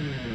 Mm-hmm.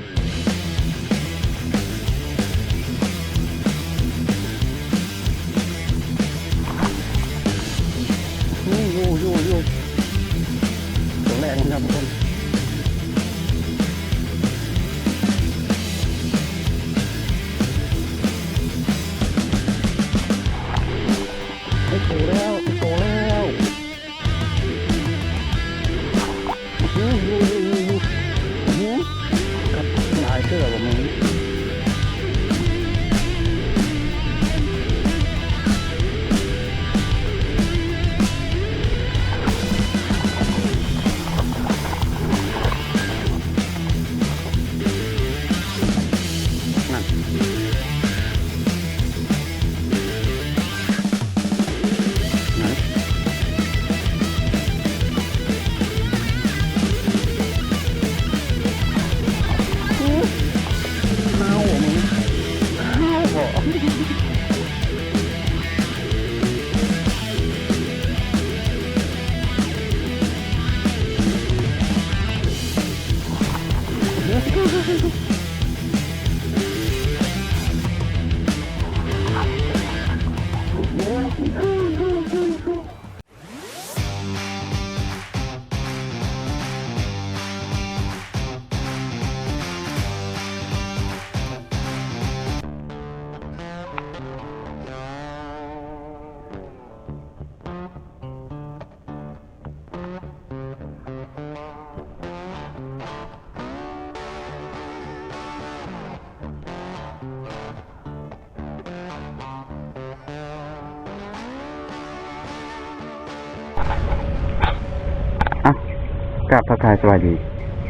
ราบทักทายสวัสดี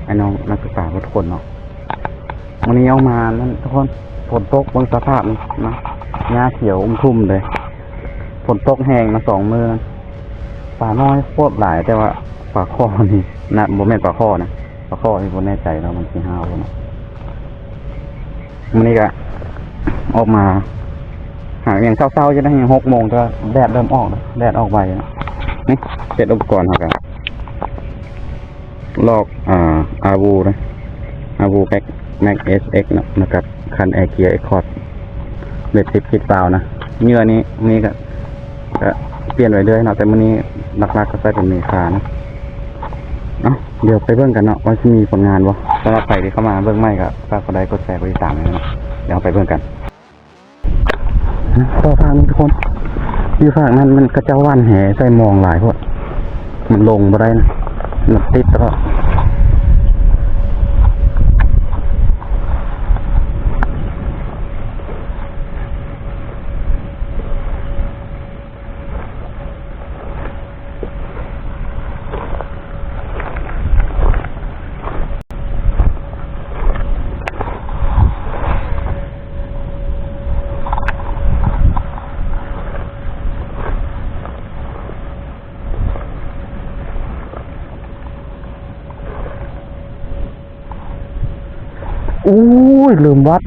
ไอ้น้องนักศึกษาทุกคนเนาะวันนี้เอามานั่นทุกคนฝนตกบนสภาพนี่นะหญ้าเขียวอุ้มทุ่มเลยฝนตกแห้งมาสองมือนะปลาน้อยโคตรหลายแต่ว่าปลาข้อนี่นะโมเมนปลาข้อนะปลาข้อที่ผมแน่ใจแล้วมันที่ห้าวเนาะวันนี้ก็ออกมา หากอย่างเศร้าๆจะได้ย่างหกโมงก็แดดเริ่มออกแดดออกไปนะนี่เสร็จอุปกรณ์ครับกัน ลอกอ่าอาวูนะอาวูแม็กแม็กเอสเอ็กนะนะครับ คันแอร์เกียร์เอ็กคอร์ดเบ็ดสิบคิดเปล่านะเงื่อนี้นี่ก็ก็เปลี่ยนไปเรื่อยเนาะแต่มื้อนี้หลักๆก็ใส่เป็นเมคานะเอ้าเดี๋ยวไปเบิ่งกันเนาะว่าจะมีผลงานบ่สำหรับใครที่เข้ามาเบิ่งใหม่ก็ฝากกดไลค์กดแชร์กดติดตามเลยเนาะเดี๋ยวไปเบิ่งกันต่อทางทุกคนอยู่ฝั่งนั้นมันกระเจ้าว่านแห่ใส่มองหลายพวกมันลงมาได้นะ มันติดแล้วอู้ย ลืมวัด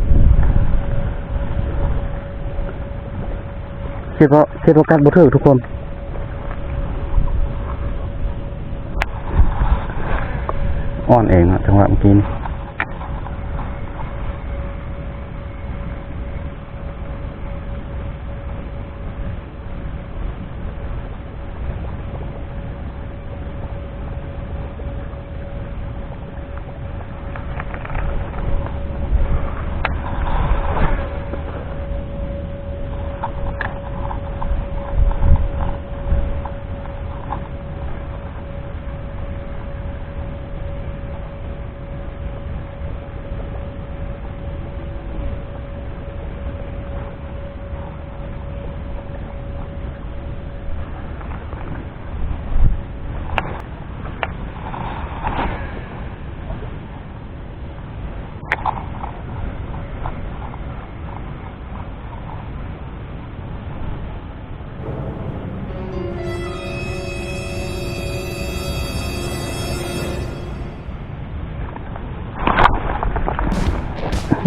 คิดว่าคิดว่าการบุถือทุกคน อ่อนเองอะจังหวะเมื่อกี้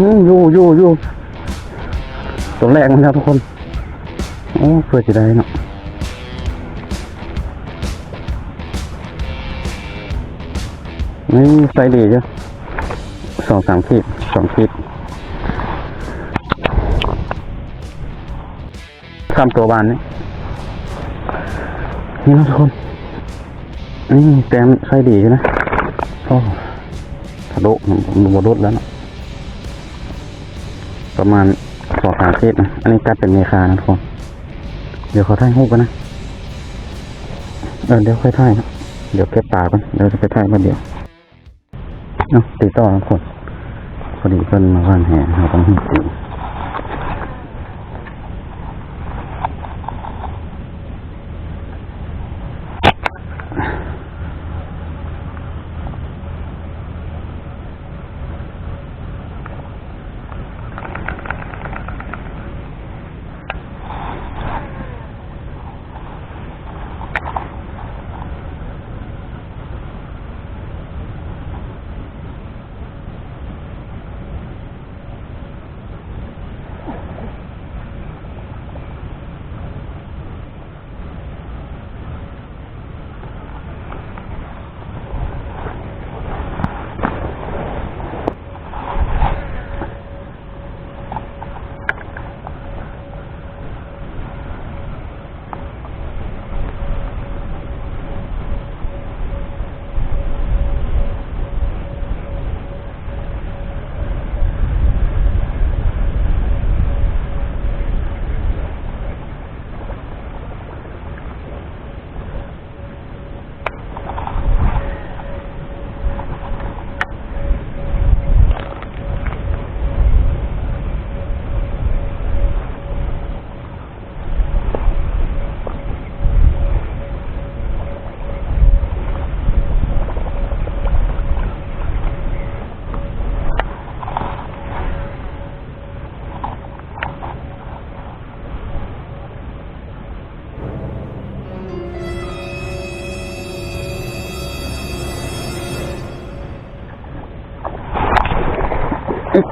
อยู่อยู่อยู่ตัวแรกมันครับทุกคนโอ้เพื่อจะได้เนาะนี่ใส่ดีจ้ะสองสามขีดสองขีดทำตัวบานนี่นี่นะทุกคนนี่แต้มใช้ดีใช่ไหมโอ้ทะลุมันบดแล้วเนาะ ประมาณสองสามขีดนะ อันนี้กัดเป็นเมคานะทุกคน เดี๋ยวขอถ่ายรูปกันนะ เออเดี๋ยวค่อยถ่ายนะ เดี๋ยวเก็บปาก่อนเดี๋ยวจะไปถ่ายมาเดี๋ยวเนาะติดต่อทุกคนพอดีเพิ่นมาว่านแห่เราต้องให้สี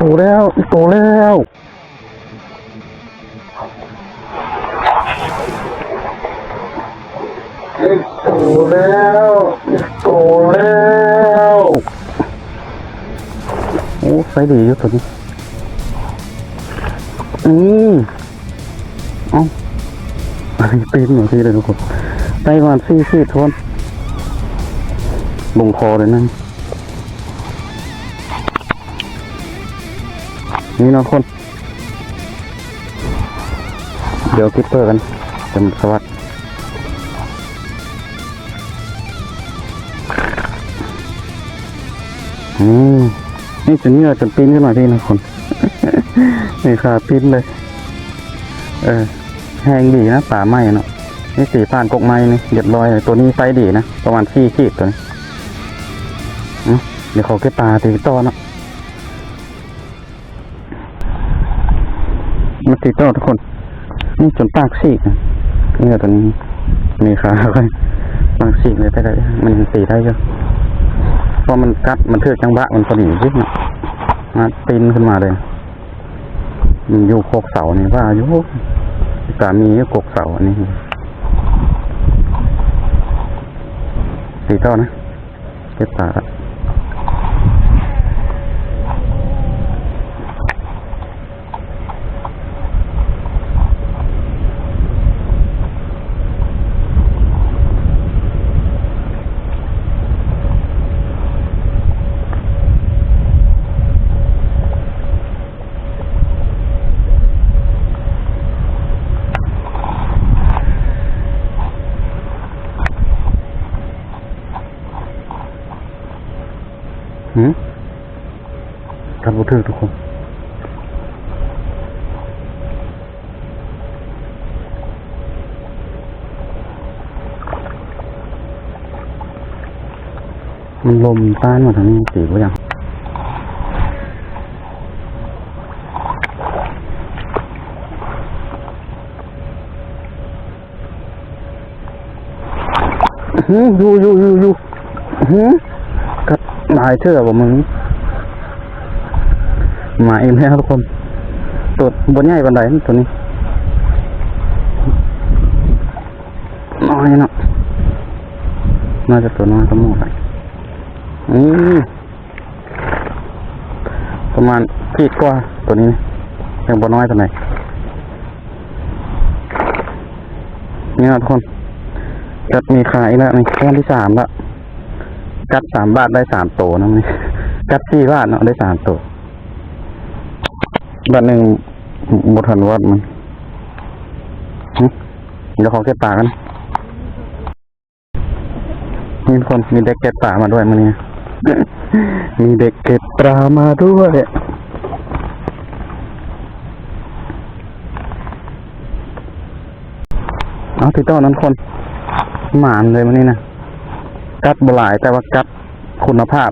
โตแล้วโตแล้วโตแล้วโตแล้วโอ้ใส่ดีอยู่ตัวนี้อืมเอ้าอะไรปีนหน่อยทีเลยทุกคนไต้หวันซี่ซี่ทนลงคอเลยนั่น นี่เนาะคน เดี๋ยวคิปเปอร์กันเป็นสวัสดอืมนี่จนเงื่อจนปีนขึ้นมาที่นะคนนี่ขาปีนเลย เออแห้งดีนะป่าไม้เนาะนี่สีผ่านกกไม้นี่เดือดลอยเลยตัวนี้ไฟดีนะ ประมาณสี่ขีดตัวนี้เดี๋ยวเขาเก็บปลาตีต่อเนาะ มาติดต่อทุกคนนี่จนปากซีกนะเนี่ยตัวนี้มีขาค่อยปากซีกเลยแต่มันยังตีได้เยอะเพราะมันกัดมันเทือกจังบะมันพอดียิ่งมาปีนขึ้นมาเลยมันอยู่โคกเสานี่ว่าอยู่สามีอยู่โคกเสาอันนี้ตีต่อนะเก็บปลาละ หืม กันบุทึกทุกคนมันลมต้านมาทางนี้สีก็ยังอยู่อยู่อยู่อยู่หืมกัดหมายเชื่อบ่มึง มาเองแล้วทุกคนตัวบนใหญ่บันไดตัวนี้น้อยเนาะน่าจะตัวน้อยก็หมดไปอืมประมาณขีดกว่าตัวนี้ยังบ่น้อยเท่าไหร่นี่นะทุกคนกัดมีขายแล้วนี่ก้นที่สามละกัดสามบาทได้สามโตนะมันนี่กัดสี่บาทเนาะได้สามโต บาทหนึ่งบทันวัดมันเดี๋ยวขอเก็บปากันมีคนมีเด็กเก็บปลามาด้วยมันนี่มีเด็กเก็บปลามาด้วยเอาติดต่อนั้นคน หมานเลยมันนี่นะกัดบหลายแต่ว่ากัดคุณภาพ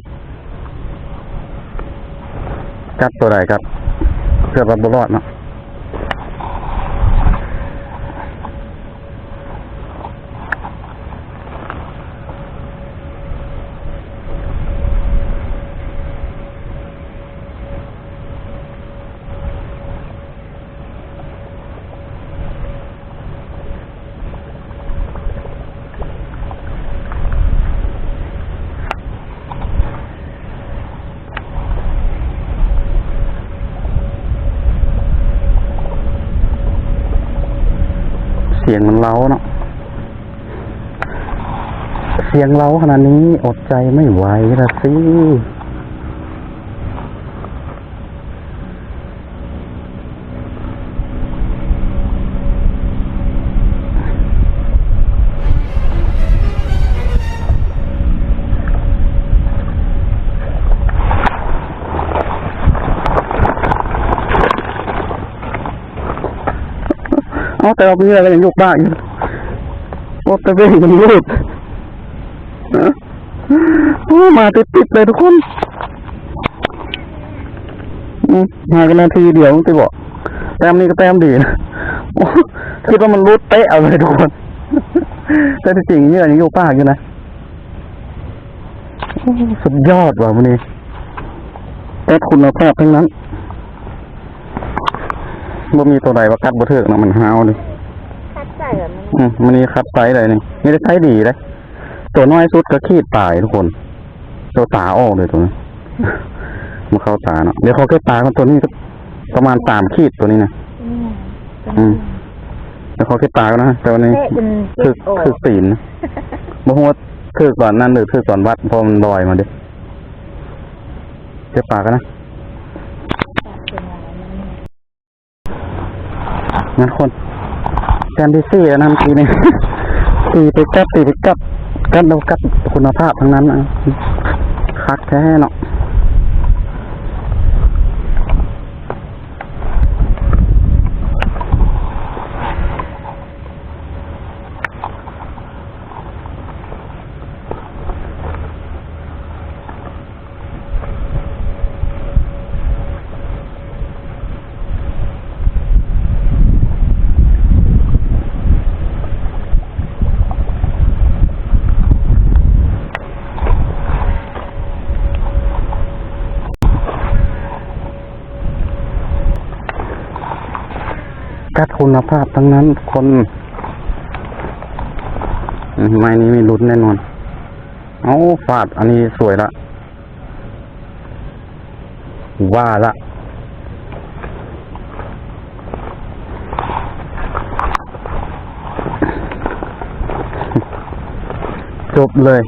กัดตัวใดกัด เกือบว่าบรอดเนาะ เล้าเนาะเสียงเล้าขนาดนี้อดใจไม่ไหวละสิ แต่เราเพื่อนก็ยังยุกบ้าอยู่โอ้แต่เบ้มันรูดฮะโอ้มาติดเลยทุกคนมากันนาทีเดียวติบอกแต้มนี้ก็แต้มดีนะคิดว่ามันรูดเตะเอาเลยทุกคน แต่ที่จริงนี่ยยังยู่ปากอยู่นะสุดยอดว่ะมันนี้แต่คุณภาพทั้งนั้นบ่มีตัวใดว่ากัดบ่เถิกนะมันหาวเลยคัดใส่แบบนี้ อืมมันนี่คัดไซส์เลยนี่ไม่ได้ไซส์ดีเลยตัวน้อยสุดก็ขีดปลายทุกคน ตัวตาออกเลยตัวนี้มาเข้าตาเนาะเดี๋ยวเขาแค่ตากันตัวนี้ก็ประมาณสามขีดตัวนี้นะอืมอืมเดี๋ยวเขาแค่ตากันนะแต่วันนี้เละจนคืเจ็อบโอ้คือตีนนะบ่ฮู้ว่าคือก่อนนั่นหรือคือก่อนวัดเพอมันลอยมาดิเจ็บปากกันนะงั้นคน แทนที่ซี่นะทีนี่ตีไปกัดตีไปกัดกัดเรากัดคุณภาพทั้งนั้นนะคักแท้เนาะ คุณภาพทั้งนั้นคนไม้นี้มีลุ้นแน่นอน เอาฟาดอันนี้สวยละ ว่าละจบเลย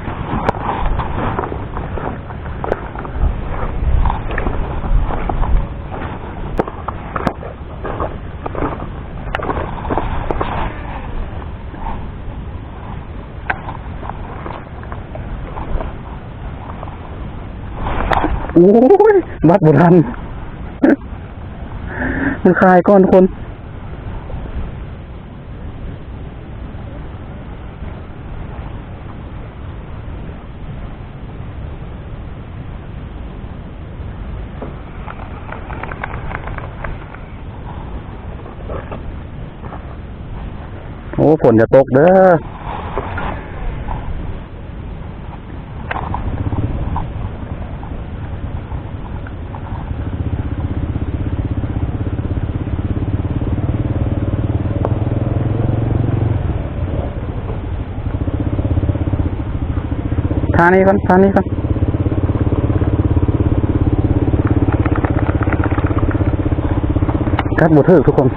โอ้ ยบัดบุทันมันคลายก้อนคนโอ้ฝนจะตกเด้อ ทานี้ก่อนทานี้ก่อนครับบูทึกทุกคน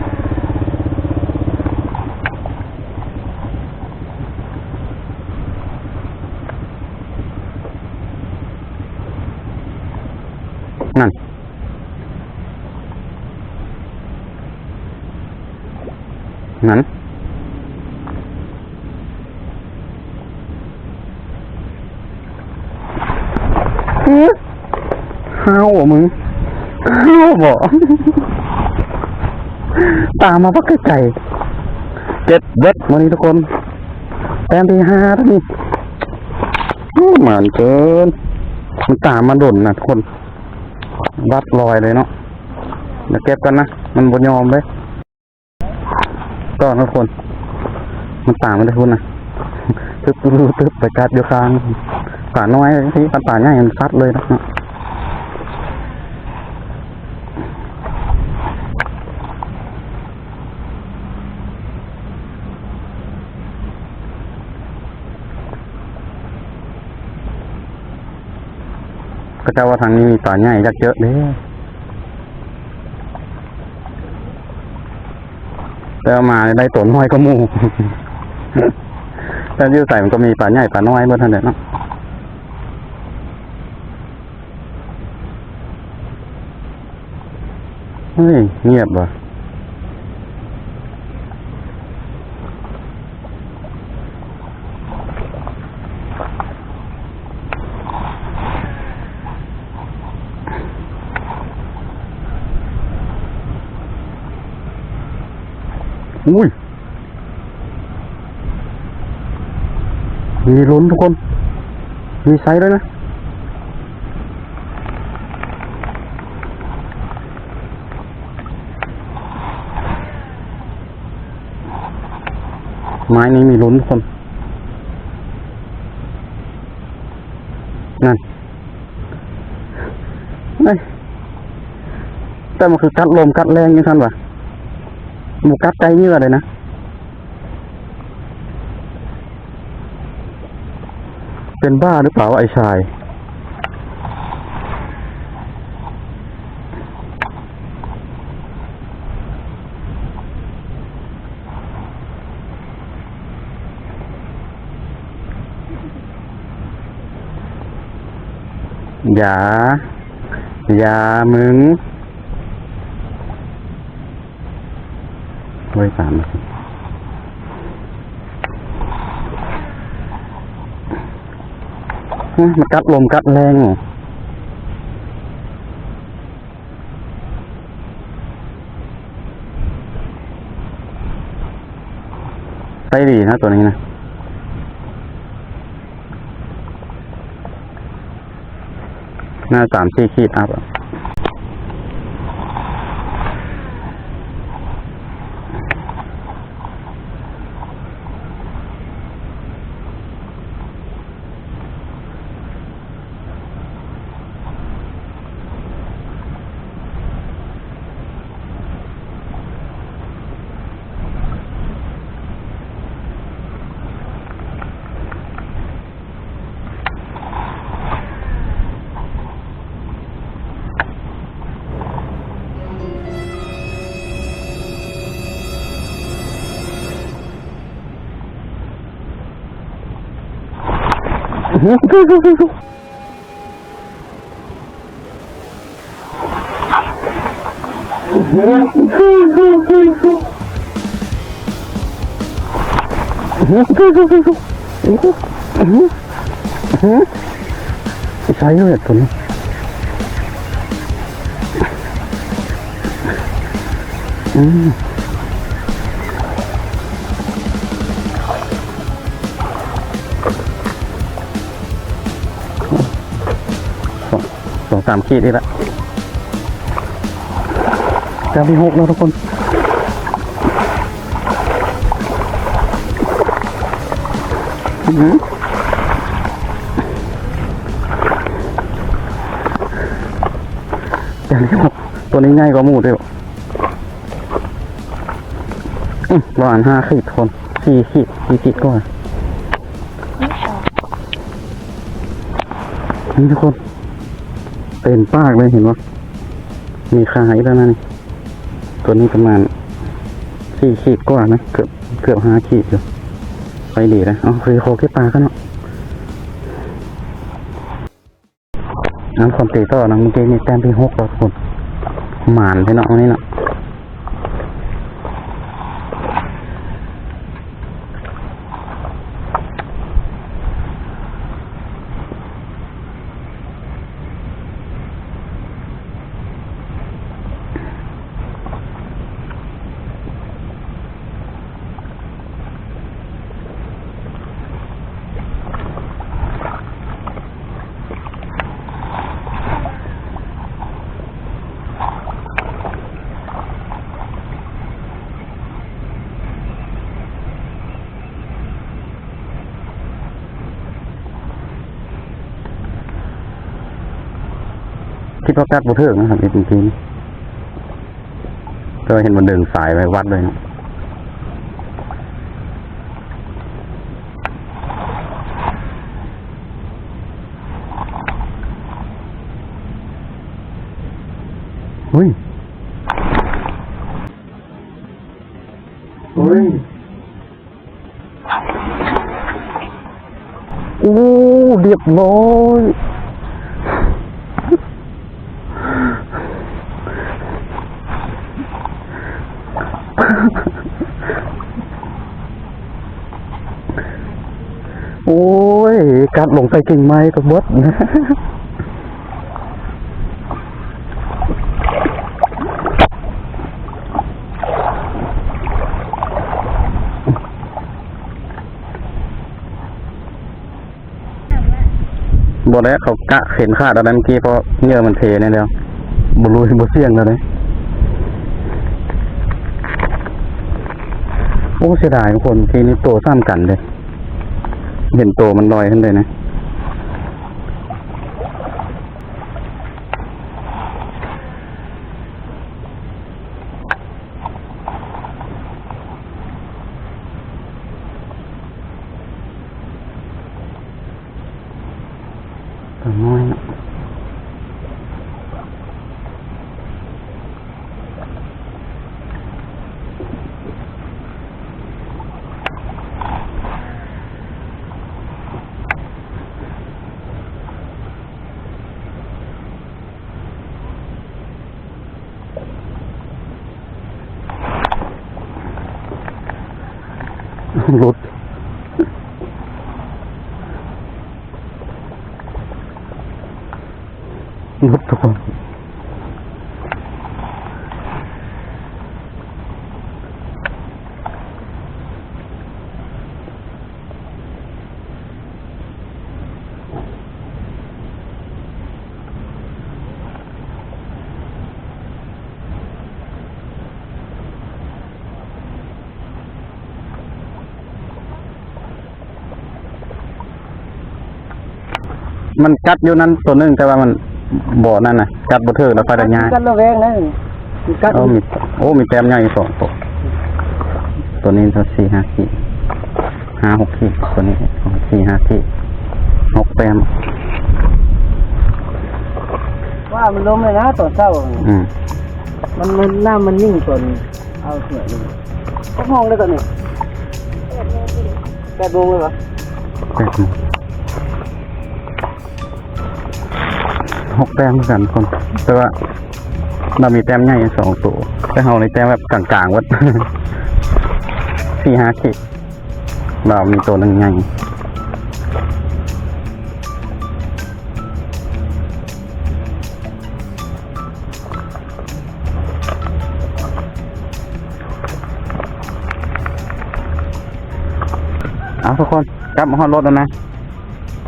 ห้าวอะมึงห้าวบ่ตามมาพักไก่เจ็ดเบ็ดวันนี้ทุกคนแต้มที่ห้าแล้วนี่อื้อหมานเกินมันตามมาด่นนะทุกคน วัดลอยเลยเนาะเดี๋ยวเก็บกันนะ มันบนยอมเลยก็ทุกคน มันตามมาได้คุณนะตึ๊บตึ๊บตึ๊บไปกัดอยู่คาง ป่าน้อยที่ป่าใหญ่มันซัดเลยนะก็จ้าว่าทางนี้มีป่าใหญ่ยักเยอะเด้แต่เอมาได้ตัวน้อยก็มูแต่ยืดใส่มันก็มีป่าใหญ่ป่าน้อยเมื่อท่านเด็ดเนาะ เฮ้ยเงียบว่ะอุ้ยมีลุ้นทุกคน มีไซส์ด้วยนะ ไม้นี้มีลุ้นทุกคน นั่นเอ้ยแต่มันคือกัดลมกัดแรงยังทันวะมูกัดใจเยื่อเลยนะเป็นบ้าหรือเปล่าวะไอ้ชาย อย่า อย่ามึงไว้สามนาทีเฮ้ยมันกัดลมกัดแรงเหรอใช้ดีนะตัวนี้นะ หน้าสามสี่ขีดอัพะใช้เลยตัวามขีดนี่ละจำที่หกแล้วทุกคนอือหือจำที่หกตัวนี้ง่ายกว่าหมูด้วยอืมประมาณห้าขีดคนสี่ขีดสี่ขีดก็ว่านี่ทุกคน เป็นปากเลยเห็นปะมีคาอีกแล้วนะนี่ตัวนี้ประมาณสี่ขีดกว่านะเกือบเกือบห้าขีดอยู่ไปดีนะอ๋อาฟรีโคแค่ปลาก็เนาะน้ำคนตีต่อนะเมื่อกี้นี่แต้มที่หกแล้วทุกคนหมานไปเนาะวันนี้เนาะ คิดว่ากัดบุเทิงนะครับจริงๆก็เห็นมันดึงสายไปวัดเลยนะเฮ้ยเฮ้ยโอ้เรียบร้อย โอ้ย กัดลงใส่กิ่งไม้ก็บดนะบดแล้วเขากะเข็นขาดอะไรเมื่อกี้เพราะเงื่อมันเทนี่เดียวบรุยบเสี่ยงแล้วเลยโอ้เสียดายทุกคนทีนี้ตัวซ้ำกันเลย เห็นตัวมันลอยขึ้นเลยนะ ตัวน้อยนะ หลุดหลุดทุ มันกัดอยู่นั้นตัวหนึงแต่ว่ามันบ่อนั่นน่ะ กัดบ่เถิกแล้วไปได้ง่ายกันระแวงนะกัดโอ้มีโอ้มีแต้มใหญ่สองตัวตัวนี้ตัวสี่ห้าขีดห้าหกขีดตัวนี้สี่ห้าขีดหกแต้มว่ามันล้มเลยนะตอนเช้าอืมมันมันหน้ามันนิ่งจนเอาเสือลงก็มองได้ตอนนี้แปดโมงเลยเหรอแต้ม หกแต้มเหมือนกันคน แต่ว่าเรามีแต้มใหญ่สองตัวแต่เราในแต้มแบบกลางๆวัดสี่ห้าขีดเรามีตัวหนึ่งใหญ่เอาทุกคนกลับมาฮอดรถแล้วนะ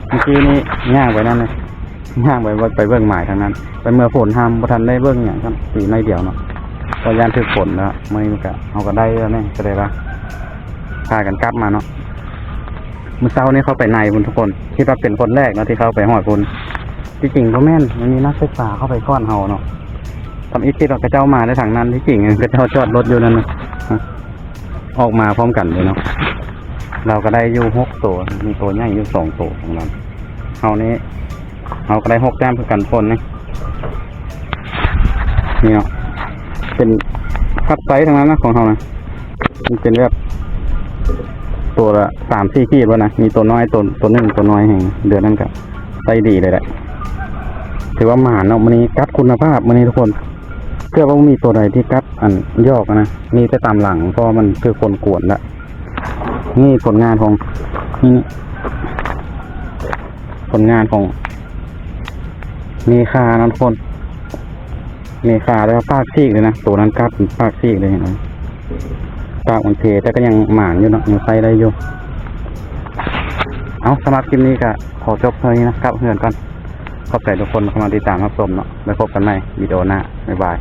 เมื่อกี้นี้ย่างไปนั่นเลย ย่างไปไปเบื้องหมายทางนั้น ไปเมื่อฝนทำบ่ทันได้เบื้องอย่างครับสีในเดียวเนาะพอยานถึกฝนแล้วไม่กะเอาก็ได้แล้วเนี่ยก็ได้ละพากันกลับมาเนาะเมื่อเช้านี้เขาไปในคุณทุกคนคิดว่าเป็นคนแรกเนาะที่เขาไปหอดคุณที่จริงก็แม่นมันมีนักศึกษาเข้าไปก้อนเฮาเนาะทำอีกที่เรากระเจ้ามาได้ทางนั้นที่จริงกระเจ้าจอดรถอยู่นั่นนะออกมาพร้อมกันเลยเนาะเราก็ได้อยู่หกตัวมีตัวใหญ่อยู่สองตัวของเราเอานี้ เราก็ได้หกแต้มเพื่อกันฝนนะนี่เนาะเป็นคัดไซส์ทั้งนั้นนะของเขานะมันเป็นแบบตัวละสามสี่ขีดวะนะ มีตัวน้อยตัวตัวหนึ่งตัวน้อยแห่งเดือนนั้นกับไซดีเลยแหละถือว่าหมาเนาะมันนี้กัดคุณภาพมันนี้ทุกคนเพื่อว่ามีตัวใดที่กัดอันยอกอะนะมีแต่ตามหลังเพราะมันคือคนกวนละนี่ผลงานของนี่ผลงานของ มีคานะทุกคน มีคาแล้วปากซีกเลยนะตัวนั้นกัดเป็นปากซีกเลยเห็นไหมปากมันเทแต่ก็ยังหมานอยู่เนาะยังใส่ได้อยู่เอาสำหรับคลิปนี้ก็ขอจบเท่านี้นะครับเพื่อนกันขอบใจทุกคนที่เข้ามาติดตามรับชมเนาะไว้พบกันใหม่วิดีโอหน้าบ๊ายบาย